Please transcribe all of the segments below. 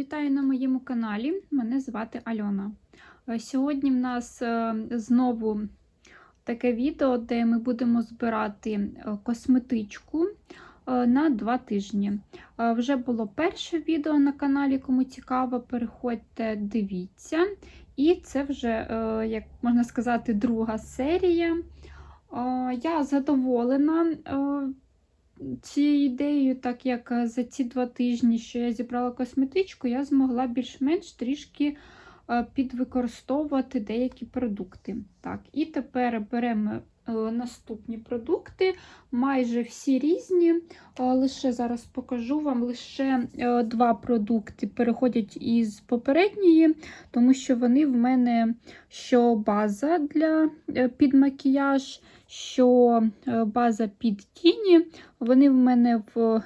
Вітаю на моєму каналі. Мене звати Альона. Е, Сьогодні в нас е, знову таке відео, де ми будемо збирати е, косметичку на два тижні. Вже було перше відео на каналі, кому цікаво, переходьте, дивіться. І це вже, як можна сказати, друга серія. Я задоволена цією ідеєю, так як е, за ці два тижні, що я зібрала косметичку, я змогла більш-менш трішки е, підвикористовувати деякі продукти. Так, І тепер беремо наступні продукти, майже всі різні. Е, Лише зараз покажу вам лише е, два продукти переходять із попередньої, тому що вони в мене що база для е, під макіяж, що е, база під тіні. Вони в мене в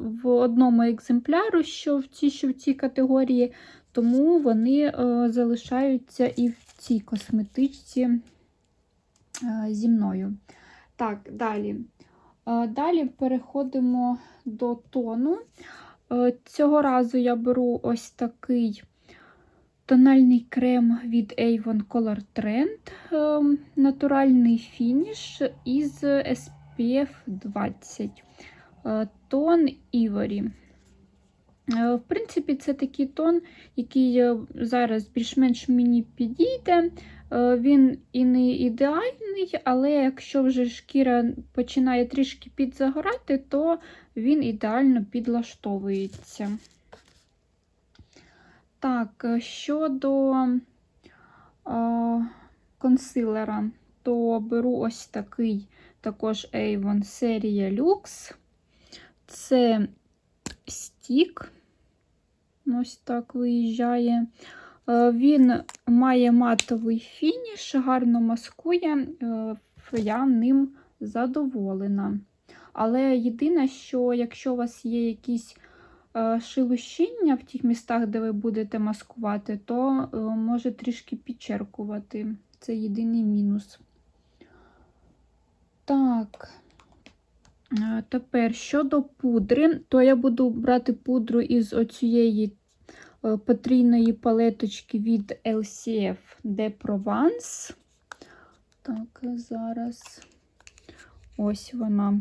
в одному екземпляру, що в цій, що в цій категорії, тому вони е, залишаються і в цій косметичці е, зі мною. Так, далі. Е, далі переходимо до тону. Е, цього разу я беру ось такий тональний крем від Avon Color Trend, е, натуральний фініш із SPF 20. Е, Тон Ivory. Е, В принципі, це такий тон, який е, зараз більш-менш мені підійде. Е, Він і не ідеальний, але якщо вже шкіра починає трішки підзагорати, то він ідеально підлаштовується. Так, е, щодо е, консилера, то беру ось такий також Avon серія Lux. Це стік. Ось так виїжджає. Е, Він має матовий фініш, гарно маскує, е, я ним задоволена. Але єдине, що якщо у вас є якісь е, шелущіння в тих містах, де ви будете маскувати, то може трішки підчеркувати. Це єдиний мінус. Так. Тепер щодо пудри, то я буду брати пудру із оцієї потрійної палеточки від LCF de Provence. Так, зараз ось вона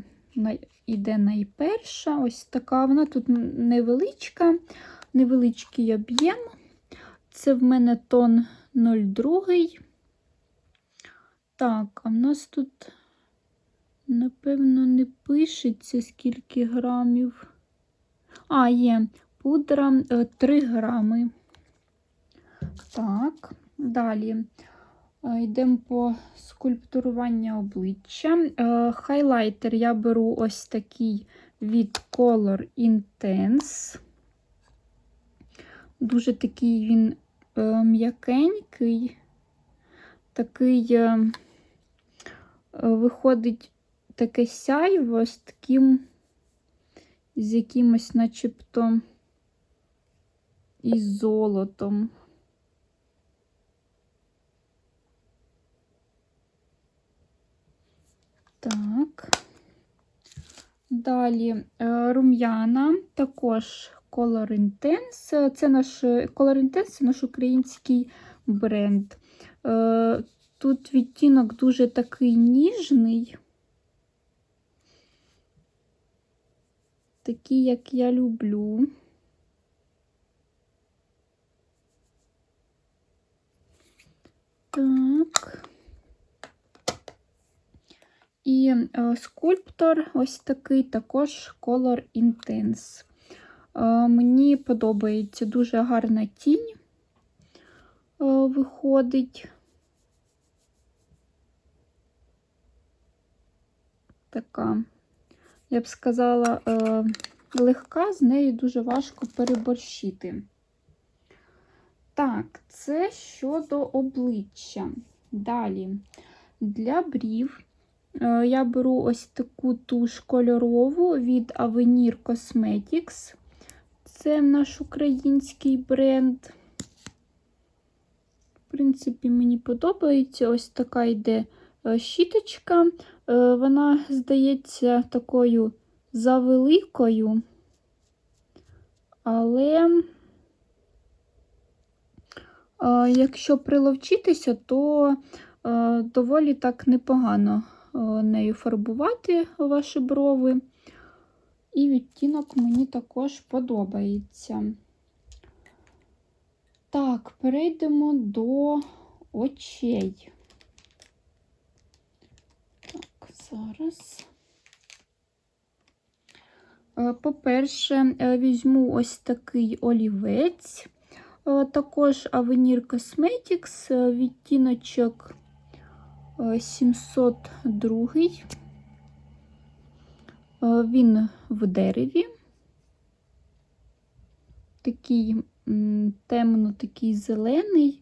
іде найперша. Ось така. Вона тут невеличка, невеличкий об'єм. Це в мене тон 02. Так, а в нас тут. Напевно, не пишеться скільки грамів. А, є пудра 3 грами. Так, далі е, йдемо по скульптуруванню обличчя. Е, Хайлайтер я беру ось такий від Color Intense. Дуже такий він е, м'якенький, такий е, виходить таке сяйво з таким, з якимось начебто із золотом. Так. Далі е, рум'яна, також Color Intense. Це наш Color Intense це наш український бренд. Е, Тут відтінок дуже такий ніжний. Такі, як я люблю. Так. І е, скульптор ось такий також Color Intense. Е, мені подобається дуже гарна тінь е, виходить. Така я б сказала, легка, з нею дуже важко переборщити. Так, це щодо обличчя. Далі, для брів е, я беру ось таку туш кольорову від Avenir Cosmetics. Це наш український бренд. В принципі, мені подобається ось така йде е, щіточка. Е, Вона, здається, такою завеликою, але Якщо приловчитися, то е, доволі так непогано е, нею фарбувати ваші брови. І відтінок мені також подобається. Так, перейдемо до очей. Так, зараз. Е, По-перше, е, візьму ось такий олівець. Е, Також Avenir Cosmetics, е, відтіночок е, 702. Е, Він в дереві. Такий темно, такий зелений,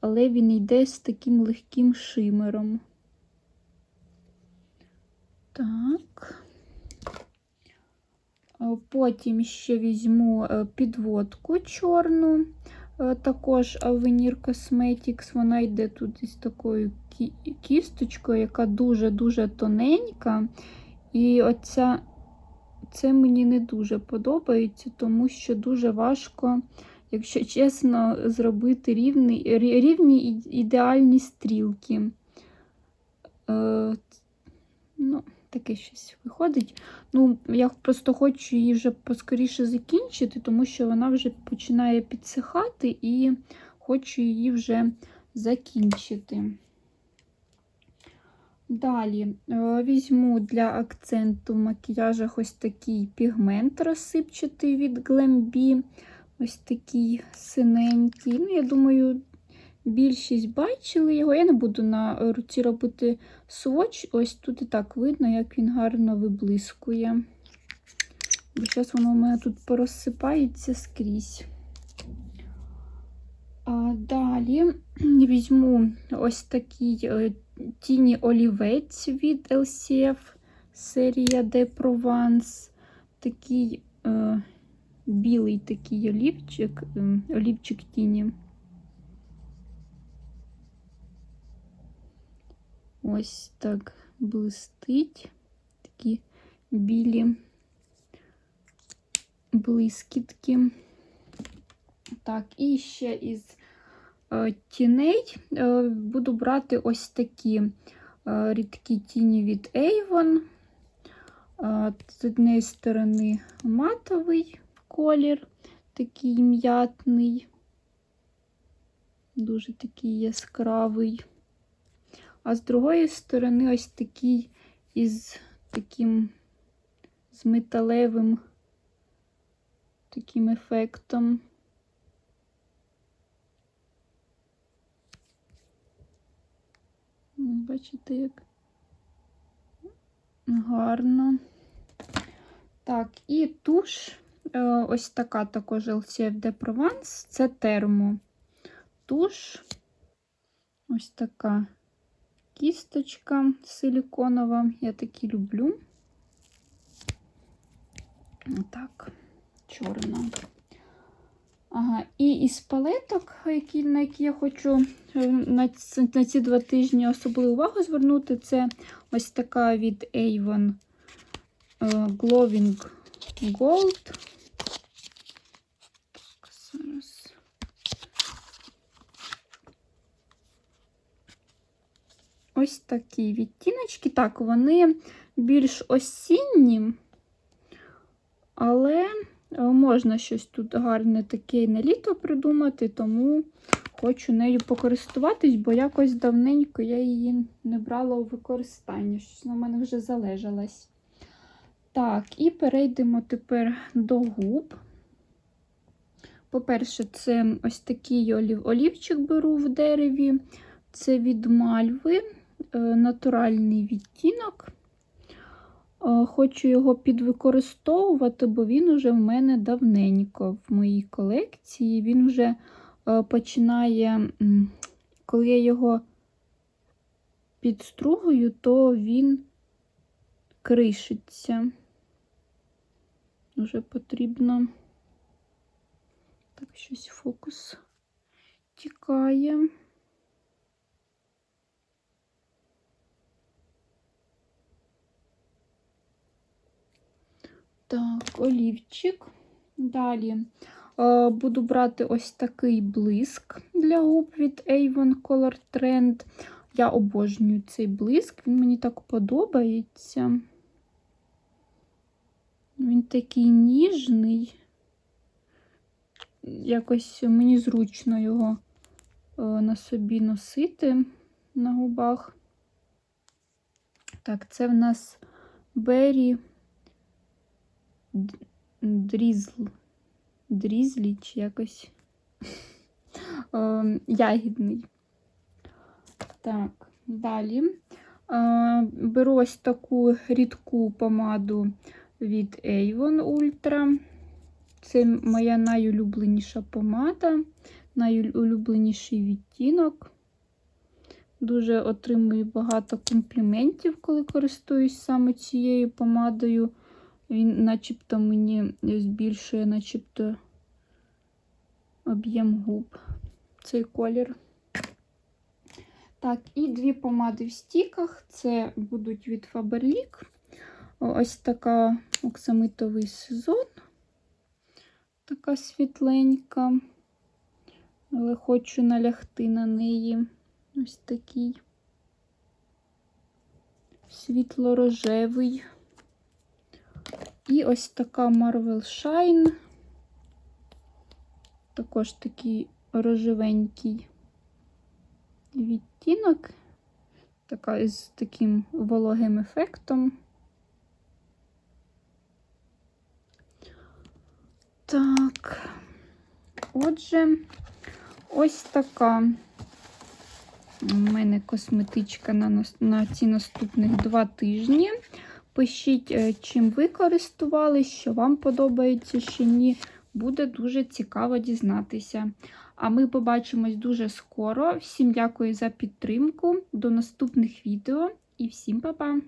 але він йде з таким легким шимером. Так. Потім ще візьму підводку чорну, також Avenir Cosmetics. Вона йде тут із такою кісточкою, яка дуже-дуже тоненька. І оця, це мені не дуже подобається, тому що дуже важко, якщо чесно, зробити рівні, рівні ідеальні стрілки. Е, ну, таке щось виходить. Ну, я просто хочу її вже поскоріше закінчити, тому що вона вже починає підсихати і хочу її вже закінчити. Далі е, візьму для акценту в макіяжах ось такий пігмент розсипчатий від Glambi. Ось такий синенький. Ну, я думаю, більшість бачили його. Я не буду на руці робити своч. Ось тут і так видно, як він гарно виблискує. Бо зараз воно у мене тут порозсипається скрізь. А далі візьму ось такий е, тіні олівець від LCF серія De Provence. Такий е, білий такий олівчик, е, олівчик тіні. Ось так блистить. Такі білі блискітки. Так, і ще із е, тіней е, буду брати ось такі е, рідкі тіні від Avon. З однієї сторони матовий колір, такий м'ятний, дуже такий яскравий. А з другої сторони ось такий із таким з металевим таким ефектом. Ну, Бачите, як гарно. Так, і туш, е, ось така також LCF de Provence, це термо. Туш, ось така кісточка силіконова. Я такі люблю. Отак, чорна. Ага, і із палеток, які, на які я хочу е, на, на ці два тижні особливу увагу звернути, це ось така від Avon е, Glowing Gold. Так, зараз. Ось такі відтіночки. Так, вони більш осінні, але е, можна щось тут гарне таке на літо придумати, тому хочу нею покористуватись, бо якось давненько я її не брала у використання. Щось на мене вже залежалась. Так, і перейдемо тепер до губ. По-перше, це ось такий олів, олівчик беру в дереві. Це від мальви, натуральний відтінок. Е, Хочу його підвикористовувати, бо він уже в мене давненько в моїй колекції. Він вже е, починає, коли я його підстругую, то він кришиться. Вже потрібно. Так, щось фокус тікає. Так, олівчик. Далі Е, Буду брати ось такий блиск для губ від Avon Color Trend. Я обожнюю цей блиск, він мені так подобається. Він такий ніжний. Якось мені зручно його е, на собі носити на губах. Так, це в нас Berry Дрізл. Дрізлі чи якось е, ягідний. Так, далі. Е, Беру ось таку рідку помаду від Avon Ultra. Це моя найулюбленіша помада, найулюбленіший відтінок. Дуже отримую багато компліментів, коли користуюсь саме цією помадою. Він начебто мені збільшує, начебто об'єм губ цей колір. Так, і дві помади в стіках. Це будуть від Faberlic. Ось така оксамитовий сезон. Така світленька. Але хочу налягти на неї. Ось такий світло-рожевий. І ось така Marvel Shine. Також такий рожевенький відтінок. Така з таким вологим ефектом. Так, отже, ось така у мене косметичка на, на ці наступних два тижні. Пишіть, е, чим ви користувались, що вам подобається, що ні. Буде дуже цікаво дізнатися. А ми побачимось дуже скоро. Всім дякую за підтримку. До наступних відео і всім па-па!